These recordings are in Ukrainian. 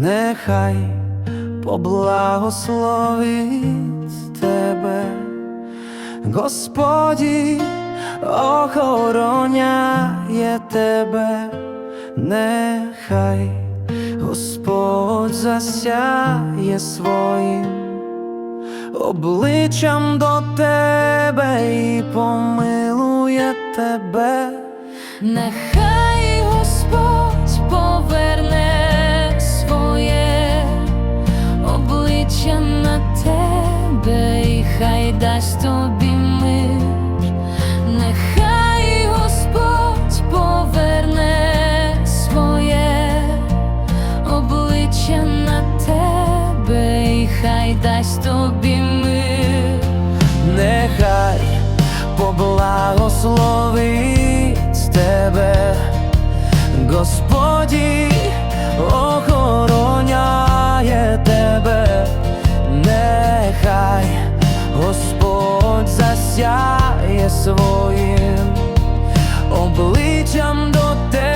нехай поблагословить тебе, Господі охороняє тебе, нехай Господь засяє своїм обличчям до тебе і помилує тебе. Нехай обличчя на тебе, і хай дасть тобі мир. Нехай Господь поверне своє обличчя на тебе, і хай дасть тобі мир. Нехай поблагословить тебе, Господі охороняє засяє своїм обличчям до тебе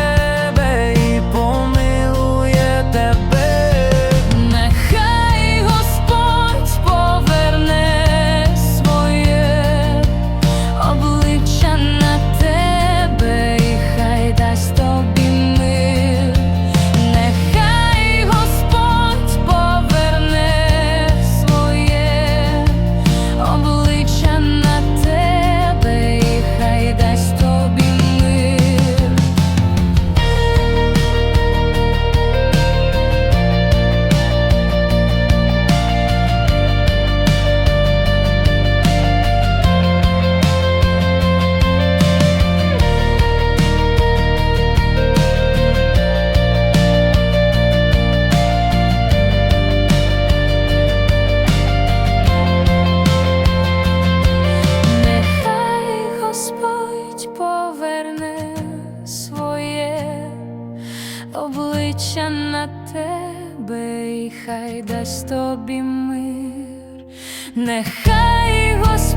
поверне своє обличчя на тебе, і хай дасть тобі мир. Нехай Господь